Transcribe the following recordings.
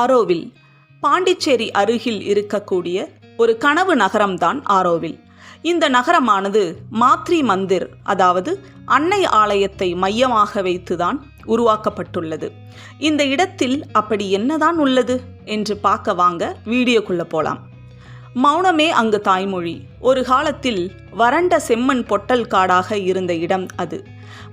ஆரோவில். பாண்டிச்சேரி அருகில் இருக்கக்கூடிய ஒரு கனவு நகரம்தான் ஆரோவில். இந்த நகரமானது மாத்ரி மந்திர் அதாவது அன்னை ஆலயத்தை மையமாக வைத்துதான் உருவாக்கப்பட்டுள்ளது. இந்த இடத்தில் அப்படி என்னதான் உள்ளது என்று பார்க்க வாங்க வீடியோக்குள்ள போலாம். மௌனமே அங்கு தாய்மொழி. ஒரு காலத்தில் வறண்ட செம்மண் பொட்டல் காடாக இருந்த இடம் அது.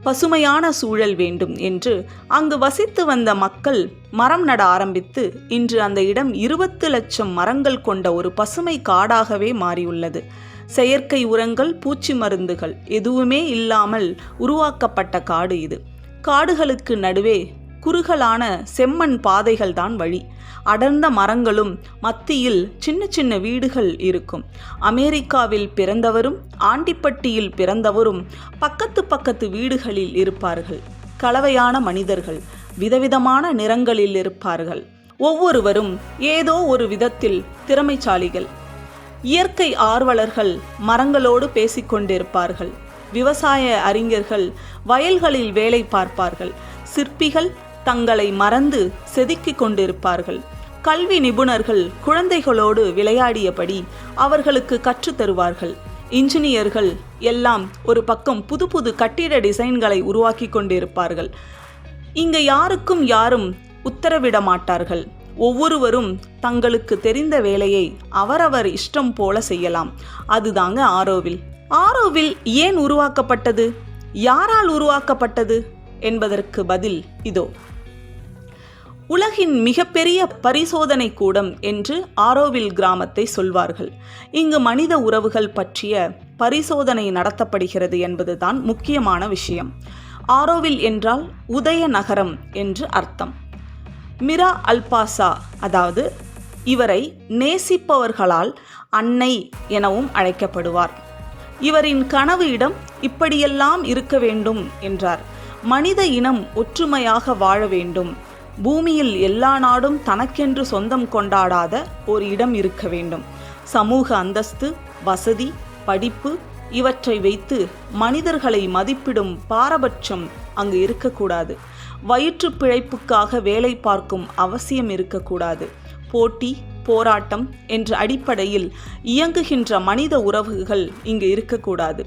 பசுமையான சூழல் வேண்டும் என்று அங்கு வசித்து வந்த மக்கள் மரம் நட ஆரம்பித்து இன்று அந்த இடம் இருபத்து லட்சம் மரங்கள் கொண்ட ஒரு பசுமை காடாகவே மாறியுள்ளது. செயற்கை உரங்கள் பூச்சி மருந்துகள் எதுவுமே இல்லாமல் உருவாக்கப்பட்ட காடு இது. காடுகளுக்கு நடுவே குறுகலான செம்மண் பாதைகள் தான் வழி. அடர்ந்த மரங்களும் மத்தியில் சின்ன சின்ன வீடுகள் இருக்கும். அமெரிக்காவில் பிறந்தவரும் ஆண்டிப்பட்டியில் பிறந்தவரும் பக்கத்து பக்கத்து வீடுகளில் இருப்பார்கள். கலவையான மனிதர்கள் விதவிதமான நிறங்களில் இருப்பார்கள். ஒவ்வொருவரும் ஏதோ ஒரு விதத்தில் திறமைசாலிகள். இயற்கை ஆர்வலர்கள் மரங்களோடு பேசிக்கொண்டிருப்பார்கள். விவசாய அறிஞர்கள் வயல்களில் வேலை பார்ப்பார்கள். சிற்பிகள் தங்களை மறந்து செதுக்கிக் கொண்டிருப்பார்கள். கல்வி நிபுணர்கள் குழந்தைகளோடு விளையாடியபடி அவர்களுக்கு கற்றுத் தருவார்கள். இன்ஜினியர்கள் எல்லாம் ஒரு பக்கம் புது புது கட்டிட டிசைன்களை உருவாக்கி கொண்டிருப்பார்கள். இங்கு யாருக்கும் யாரும் உத்தரவிட மாட்டார்கள். ஒவ்வொருவரும் தங்களுக்கு தெரிந்த வேலையை அவரவர் இஷ்டம் போல செய்யலாம். அதுதாங்க ஆரோவில். ஆரோவில் ஏன் உருவாக்கப்பட்டது? யாரால் உருவாக்கப்பட்டது? என்பதற்கு பதில் இதோ. உலகின் மிகப்பெரிய பரிசோதனை கூடம் என்று ஆரோவில் கிராமத்தை சொல்வார்கள். இங்கு மனித உறவுகள் பற்றிய பரிசோதனை நடத்தப்படுகிறது என்பதுதான் முக்கியமான விஷயம். ஆரோவில் என்றால் உதய நகரம் என்று அர்த்தம். மிரா அல்பாசா அதாவது இவரை நேசிப்பவர்களால் அன்னை எனவும் அழைக்கப்படுவார். இவரின் கனவு இடம் இப்படியெல்லாம் இருக்க வேண்டும் என்றார். மனித இனம் ஒற்றுமையாக வாழ வேண்டும் பூமியில் எல்லா நாடும் தனக்கென்று சொந்தம் கொண்டாடாத ஒரு இடம் இருக்க வேண்டும். சமூக அந்தஸ்து வசதி படிப்பு இவற்றை வைத்து மனிதர்களை மதிப்பிடும் பாரபட்சம் அங்கு இருக்கக்கூடாது. வயிற்று பிழைப்புக்காக வேலை பார்க்கும் அவசியம் இருக்கக்கூடாது. போட்டி போராட்டம் என்ற அடிப்படையில் இயங்குகின்ற மனித உறவுகள் இங்கு இருக்கக்கூடாது.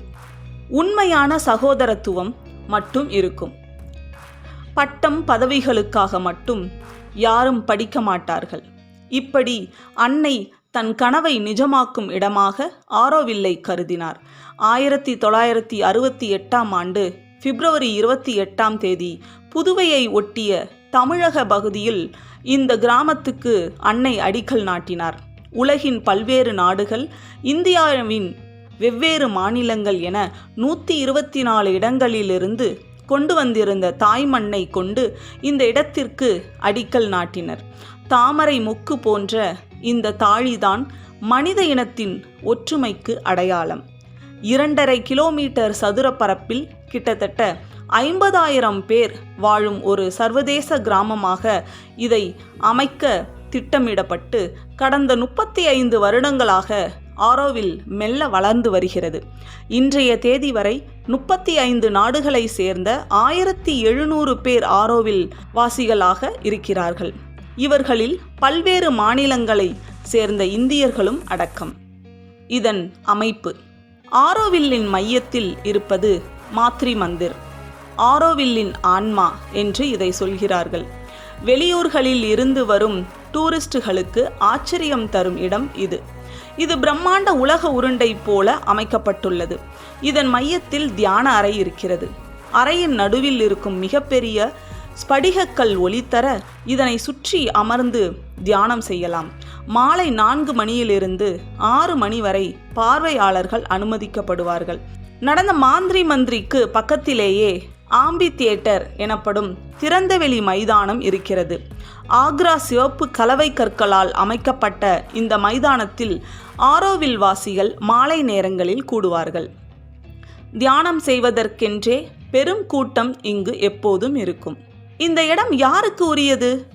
உண்மையான சகோதரத்துவம் மட்டும் இருக்கும். பட்டம் பதவிகளுக்காக மட்டும் யாரும் படிக்க மாட்டார்கள். இப்படி அன்னை தன் கனவை நிஜமாக்கும் இடமாக ஆரோவில்லை கருதினார். ஆயிரத்தி தொள்ளாயிரத்தி அறுபத்தி எட்டாம் ஆண்டு பிப்ரவரி இருபத்தி எட்டாம் தேதி புதுவையை ஒட்டிய தமிழக பகுதியில் இந்த கிராமத்துக்கு அன்னை அடிக்கல் நாட்டினார். உலகின் பல்வேறு நாடுகள் இந்தியாவின் வெவ்வேறு மாநிலங்கள் என நூற்றி இருபத்தி நாலு இடங்களிலிருந்து கொண்டு வந்திருந்த தாய்மண்ணை கொண்டு இந்த இடத்திற்கு அடிக்கல் நாட்டினர். தாமரை மொக்கு போன்ற இந்த தாழிதான் மனித இனத்தின் ஒற்றுமைக்கு அடையாளம். இரண்டரை கிலோமீட்டர் சதுர பரப்பில் கிட்டத்தட்ட ஐம்பதாயிரம் பேர் வாழும் ஒரு சர்வதேச கிராமமாக இதை அமைக்க திட்டமிடப்பட்டு கடந்த முப்பத்தி ஐந்து வருடங்களாக ஆரோவில் மெல்ல வளர்ந்து வருகிறது. இன்றைய தேதி வரை முப்பத்தி ஐந்து நாடுகளை சேர்ந்த ஆயிரத்தி எழுநூறு பேர் ஆரோவில் வாசிகளாக இருக்கிறார்கள். இவர்களில் பல்வேறு மாநிலங்களை சேர்ந்த இந்தியர்களும் அடக்கம். இதன் அமைப்பு. ஆரோவில்லின் மையத்தில் இருப்பது மாத்ரி மந்திர். ஆரோவில்லின் ஆன்மா என்று இதை சொல்கிறார்கள். வெளியூர்களில் இருந்து வரும் டூரிஸ்டுகளுக்கு ஆச்சரியம் தரும் இடம் இது. இது பிரம்மாண்ட உலக உருண்டை போல அமைக்கப்பட்டுள்ளது. இதன் மையத்தில் தியான அறை இருக்கிறது. அறையின் நடுவில் இருக்கும் மிகப்பெரிய ஸ்படிகக்கல் ஒளித்தர இதனை சுற்றி அமர்ந்து தியானம் செய்யலாம். மாலை நான்கு மணியிலிருந்து ஆறு மணி வரை பார்வையாளர்கள் அனுமதிக்கப்படுவார்கள். நடந்த மாந்திரி மந்திரிக்கு பக்கத்திலேயே ஆம்பி தியேட்டர் எனப்படும் திறந்தவெளி மைதானம் இருக்கிறது. ஆக்ரா சிவப்பு கலவை கற்களால் அமைக்கப்பட்ட இந்த மைதானத்தில் ஆரோவில் வாசிகள் மாலை நேரங்களில் கூடுவார்கள். தியானம் செய்வதற்கென்றே பெரும் கூட்டம் இங்கு எப்போதும் இருக்கும். இந்த இடம் யாருக்கு உரியது?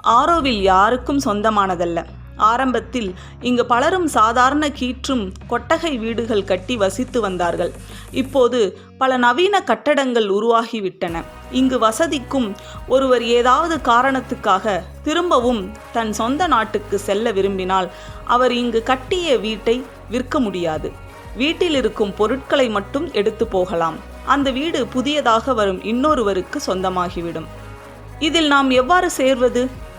ஆரோவில் யாருக்கும் சொந்தமானதல்ல. ஆரம்பத்தில் இங்கு பலரும் சாதாரண கீற்றும் கொட்டகை வீடுகள் கட்டி வசித்து வந்தார்கள். இப்போது பல நவீன கட்டடங்கள் உருவாகிவிட்டன. இங்கு வசதிக்கும் ஒருவர் ஏதாவது காரணத்துக்காக திரும்பவும் தன் சொந்த நாட்டுக்கு செல்ல விரும்பினால் அவர் இங்கு கட்டிய வீட்டை விற்க முடியாது. வீட்டில் இருக்கும் பொருட்களை மட்டும் எடுத்து போகலாம். அந்த வீடு புதியதாக வரும் இன்னொருவருக்கு சொந்தமாகிவிடும். இதில் நாம் எவ்வாறு சேர்வது?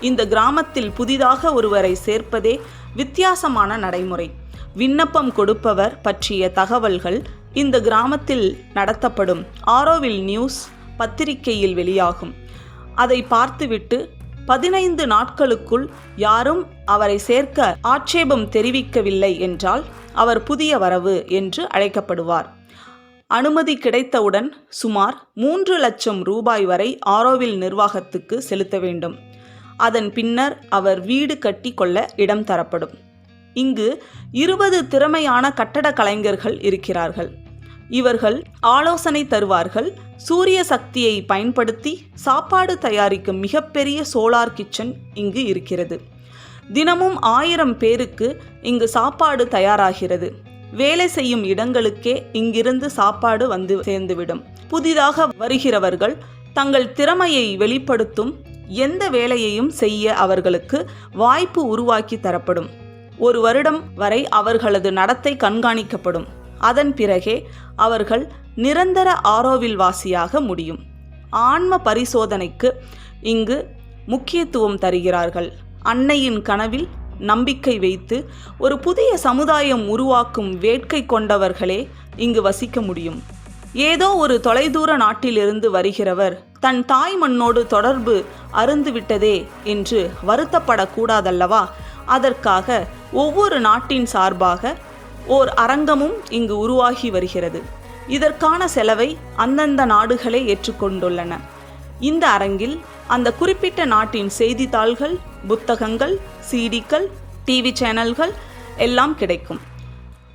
இந்த கிராமத்தில் புதிதாக ஒருவரை சேர்ப்பதே வித்தியாசமான நடைமுறை. விண்ணப்பம் கொடுப்பவர் பற்றிய தகவல்கள் இந்த கிராமத்தில் நடத்தப்படும். ஆரோவில் நியூஸ் பத்திரிகையில் வெளியாகும். அதை பார்த்துவிட்டு பதினைந்து நாட்களுக்குள் யாரும் அவரை சேர்க்க ஆட்சேபம் தெரிவிக்கவில்லை என்றால் அவர் புதிய வரவு என்று அழைக்கப்படுவார். அனுமதி கிடைத்தவுடன் சுமார் மூன்று லட்சம் ரூபாய் வரை ஆரோவில் நிர்வாகத்துக்கு செலுத்த வேண்டும். அதன் பின்னர் அவர் வீடு கட்டி கொள்ள இடம் தரப்படும். இங்கு இருபது திறமையான கட்டட கலைஞர்கள் இருக்கிறார்கள். இவர்கள் ஆலோசனை தருவார்கள் சூரிய சக்தியை பயன்படுத்தி சாப்பாடு தயாரிக்கும் மிகப்பெரிய சோலார் கிச்சன் இங்கு இருக்கிறது. தினமும் ஆயிரம் பேருக்கு இங்கு சாப்பாடு தயாராகிறது. வேலை செய்யும் இடங்களுக்கே இங்கிருந்து சாப்பாடு வந்து சேர்ந்துவிடும். புதிதாக வருகிறவர்கள் தங்கள் திறமையை வெளிப்படுத்தும் எந்த வேலையையும் செய்ய அவர்களுக்கு வாய்ப்பு உருவாக்கி தரப்படும். ஒரு வருடம் வரை அவர்களது நடத்தை கண்காணிக்கப்படும். அதன் பிறகே அவர்கள் நிரந்தர ஆரோவில் வாசியாக முடியும். ஆன்ம பரிசோதனைக்கு இங்கு முக்கியத்துவம் தருகிறார்கள். அன்னையின் கனவில் நம்பிக்கை வைத்து ஒரு புதிய சமுதாயம் உருவாக்கும் வேட்கை கொண்டவர்களே இங்கு வசிக்க முடியும். ஏதோ ஒரு தொலைதூர நாட்டிலிருந்து வருகிறவர் தன் தாய் மண்ணோடு தொடர்பு அருந்துவிட்டதே என்று வருத்தப்படக்கூடாதல்லவா? அதற்காக ஒவ்வொரு நாட்டின் சார்பாக ஓர் அரங்கமும் இங்கு உருவாகி வருகிறது. இதற்கான செலவை அந்தந்த நாடுகளே ஏற்றுக்கொண்டுள்ளன. இந்த அரங்கில் அந்த குறிப்பிட்ட நாட்டின் செய்தித்தாள்கள் புத்தகங்கள் சீடிக்கள் டிவி சேனல்கள் எல்லாம் கிடைக்கும்.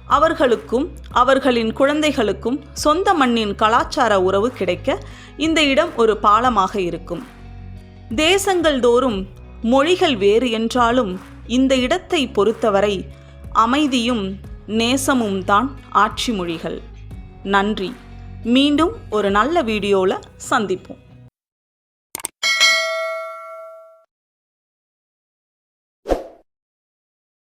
அவர்களுக்கும் அவர்களின் குழந்தைகளுக்கும் சொந்த மண்ணின் கலாச்சார உறவு கிடைக்க இந்த இடம் ஒரு பாலமாக இருக்கும். தேசங்கள் தோறும் மொழிகள் வேறு என்றாலும் இந்த இடத்தை பொறுத்தவரை அமைதியும் நேசமும் தான் ஆட்சி மொழிகள். நன்றி. மீண்டும் ஒரு நல்ல வீடியோவில் சந்திப்போம்.